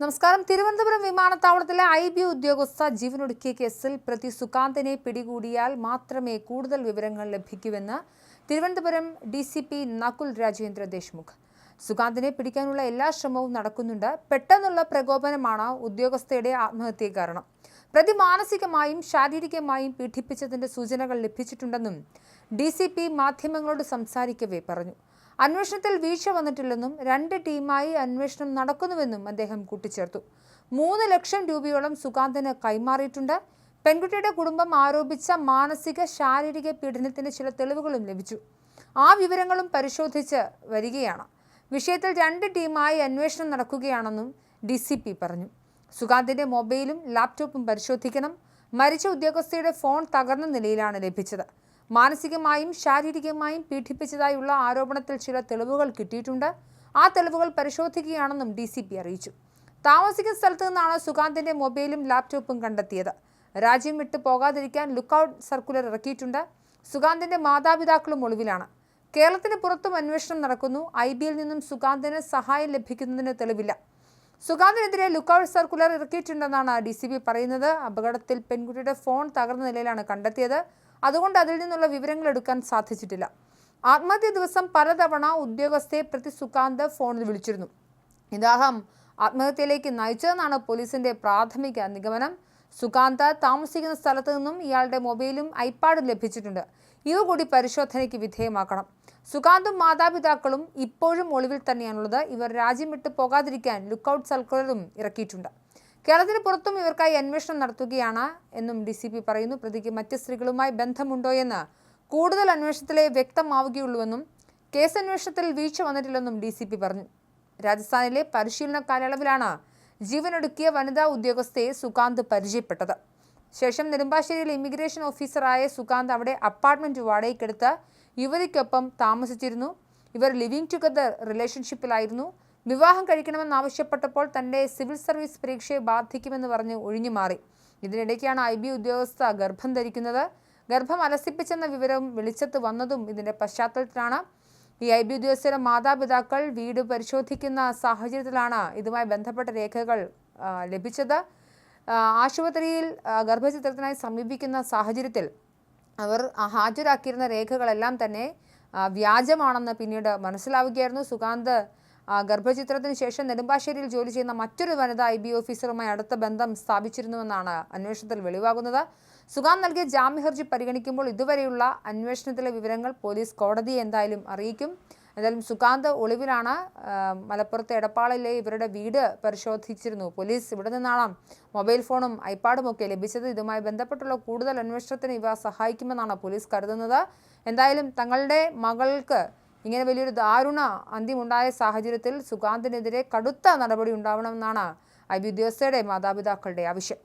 നമസ്കാരം. തിരുവനന്തപുരം വിമാനത്താവളത്തിലെ I B ഉദ്യോഗസ്ഥ ജീവനൊടുക്കിയ കേസിൽ പ്രതി സുകാന്തിനെ പിടികൂടിയാൽ മാത്രമേ കൂടുതൽ വിവരങ്ങൾ ലഭിക്കൂവെന്ന് Thiruvananthapuram D C P Nakul Rajendra Deshmukh. സുകാന്തിനെ പിടിക്കാനുള്ള എല്ലാ ശ്രമവും നടക്കുന്നുണ്ട്. പെട്ടെന്നുള്ള പ്രകോപനമാണ് ഉദ്യോഗസ്ഥയുടെ ആത്മഹത്യ കാരണം. പ്രതി മാനസികമായും ശാരീരികമായും പീഡിപ്പിച്ചതിന്റെ സൂചനകൾ ലഭിച്ചിട്ടുണ്ടെന്നും ഡി സി പി മാധ്യമങ്ങളോട് സംസാരിക്കവേ പറഞ്ഞു. അന്വേഷണത്തിൽ വീഴ്ച വന്നിട്ടില്ലെന്നും രണ്ട് ടീമായി അന്വേഷണം നടക്കുന്നുവെന്നും അദ്ദേഹം കൂട്ടിച്ചേർത്തു. മൂന്ന് ലക്ഷം രൂപയോളം സുകാന്തിന് കൈമാറിയിട്ടുണ്ട്. പെൺകുട്ടിയുടെ കുടുംബം ആരോപിച്ച മാനസിക ശാരീരിക പീഡനത്തിന് ചില തെളിവുകളും ലഭിച്ചു. ആ വിവരങ്ങളും പരിശോധിച്ച് വരികയാണ്. വിഷയത്തിൽ രണ്ട് ടീമായി അന്വേഷണം നടക്കുകയാണെന്നും ഡി സി പി പറഞ്ഞു. സുകാന്തിന്റെ മൊബൈലും ലാപ്ടോപ്പും പരിശോധിക്കണം. മരിച്ച ഉദ്യോഗസ്ഥയുടെ ഫോൺ തകർന്ന നിലയിലാണ് ലഭിച്ചത്. മാനസികമായും ശാരീരികമായും പീഡിപ്പിച്ചതായുള്ള ആരോപണത്തിൽ ചില തെളിവുകൾ കിട്ടിയിട്ടുണ്ട്. ആ തെളിവുകൾ പരിശോധിക്കുകയാണെന്നും ഡി സി പി അറിയിച്ചു. താമസിക്കുന്ന സ്ഥലത്തു നിന്നാണ് സുകാന്തിന്റെ മൊബൈലും ലാപ്ടോപ്പും കണ്ടെത്തിയത്. രാജ്യം വിട്ടു പോകാതിരിക്കാൻ ലുക്കൌട്ട് സർക്കുലർ ഇറക്കിയിട്ടുണ്ട്. സുകാന്തിന്റെ മാതാപിതാക്കളും ഒളിവിലാണ്. കേരളത്തിന് പുറത്തും അന്വേഷണം നടക്കുന്നു. ഐ ബിയിൽ നിന്നും സുകാന്തിന് സഹായം ലഭിക്കുന്നതിന് തെളിവില്ല. സുഗാന്തിനെതിരെ ലുക്കൌട്ട് സർക്കുലർ ഇറക്കിയിട്ടുണ്ടെന്നാണ് ഡി സി പറയുന്നത്. അപകടത്തിൽ പെൺകുട്ടിയുടെ ഫോൺ തകർന്ന നിലയിലാണ് കണ്ടെത്തിയത്. അതുകൊണ്ട് അതിൽ നിന്നുള്ള വിവരങ്ങൾ എടുക്കാൻ സാധിച്ചിട്ടില്ല. ആത്മഹത്യ ദിവസം പലതവണ ഉദ്യോഗസ്ഥയെ പ്രതി സുഖാന്ത് ഫോണിൽ വിളിച്ചിരുന്നു. ഇദ്ദേഹം ആത്മഹത്യയിലേക്ക് നയിച്ചതെന്നാണ് പോലീസിന്റെ പ്രാഥമിക നിഗമനം. സുഖാന്ത് താമസിക്കുന്ന സ്ഥലത്തു നിന്നും ഇയാളുടെ മൊബൈലും ഐപാഡും ലഭിച്ചിട്ടുണ്ട്. ഇവ കൂടി പരിശോധനയ്ക്ക് വിധേയമാക്കണം. സുകാന്തും മാതാപിതാക്കളും ഇപ്പോഴും ഒളിവിൽ തന്നെയാണുള്ളത്. ഇവർ രാജ്യം വിട്ടു പോകാതിരിക്കാൻ ലുക്കൌട്ട് സർക്കുലറും ഇറക്കിയിട്ടുണ്ട്. കേരളത്തിന് പുറത്തും ഇവർക്കായി അന്വേഷണം നടത്തുകയാണ് എന്നും ഡി പറയുന്നു. പ്രതിക്ക് മറ്റ് സ്ത്രീകളുമായി ബന്ധമുണ്ടോയെന്ന് കൂടുതൽ അന്വേഷണത്തിലെ വ്യക്തമാവുകയുള്ളൂവെന്നും കേസ് അന്വേഷണത്തിൽ വീഴ്ച വന്നിട്ടില്ലെന്നും ഡി പറഞ്ഞു. രാജസ്ഥാനിലെ പരിശീലന കാലയളവിലാണ് ജീവനൊടുക്കിയ വനിതാ ഉദ്യോഗസ്ഥയെ സുകാന്ത് പരിചയപ്പെട്ടത്. ശേഷം നെടുമ്പാശ്ശേരിയിൽ ഇമിഗ്രേഷൻ ഓഫീസറായ സുകാന്ത് അവിടെ അപ്പാർട്ട്മെന്റ് വാടകയ്ക്കെടുത്ത് യുവതിക്കൊപ്പം താമസിച്ചിരുന്നു. ഇവർ ലിവിംഗ് ടുഗദർ റിലേഷൻഷിപ്പിലായിരുന്നു. വിവാഹം കഴിക്കണമെന്നാവശ്യപ്പെട്ടപ്പോൾ തന്റെ സിവിൽ സർവീസ് പരീക്ഷയെ ബാധിക്കുമെന്ന് പറഞ്ഞ് ഒഴിഞ്ഞു മാറി. ഇതിനിടയ്ക്കാണ് ഐ ബി ഉദ്യോഗസ്ഥ ഗർഭം ധരിക്കുന്നത്. ഗർഭം അലസിപ്പിച്ചെന്ന വിവരം വെളിച്ചത്ത് വന്നതും ഇതിന്റെ പശ്ചാത്തലത്തിലാണ്. ഈ ഐ ബി ഉദ്യോഗസ്ഥരുടെ മാതാപിതാക്കൾ വീട് പരിശോധിക്കുന്ന സാഹചര്യത്തിലാണ് ഇതുമായി ബന്ധപ്പെട്ട രേഖകൾ ലഭിച്ചത്. ആശുപത്രിയിൽ ഗർഭചിത്രത്തിനായി സമീപിക്കുന്ന സാഹചര്യത്തിൽ അവർ ഹാജരാക്കിയിരുന്ന രേഖകളെല്ലാം തന്നെ വ്യാജമാണെന്ന് പിന്നീട് മനസ്സിലാവുകയായിരുന്നു. സുകാന്ത് ആ, ഗർഭചിത്രത്തിന് ശേഷം നെടുമ്പാശ്ശേരിയിൽ ജോലി ചെയ്യുന്ന മറ്റൊരു വനിത ഐ ബി ഓഫീസറുമായി അടുത്ത ബന്ധം സ്ഥാപിച്ചിരുന്നുവെന്നാണ് അന്വേഷണത്തിൽ വെളിവാകുന്നത്. സുഗാൻ നൽകിയ ജാമ്യ ഹർജി പരിഗണിക്കുമ്പോൾ ഇതുവരെയുള്ള അന്വേഷണത്തിലെ വിവരങ്ങൾ പോലീസ് കോടതിയെ എന്തായാലും അറിയിക്കും. എന്തായാലും സുകാന്ത് ഒളിവിലാണ്. മലപ്പുറത്തെ എടപ്പാളിലെ ഇവരുടെ വീട് പരിശോധിച്ചിരുന്നു. പോലീസ് ഇവിടെ നിന്നാണ് മൊബൈൽ ഫോണും ഐപാഡും ഒക്കെ ലഭിച്ചത്. ഇതുമായി ബന്ധപ്പെട്ടുള്ള കൂടുതൽ അന്വേഷണത്തിന് ഇവ സഹായിക്കുമെന്നാണ് പോലീസ് കരുതുന്നത്. എന്തായാലും തങ്ങളുടെ മകൾക്ക് ഇങ്ങനെ വലിയൊരു ദാരുണ അന്ത്യമുണ്ടായ സാഹചര്യത്തിൽ സുകാന്തിനെതിരെ കടുത്ത നടപടി ഉണ്ടാവണമെന്നാണ് ഐ ബി ഉദ്യോഗസ്ഥരുടെ മാതാപിതാക്കളുടെ ആവശ്യം.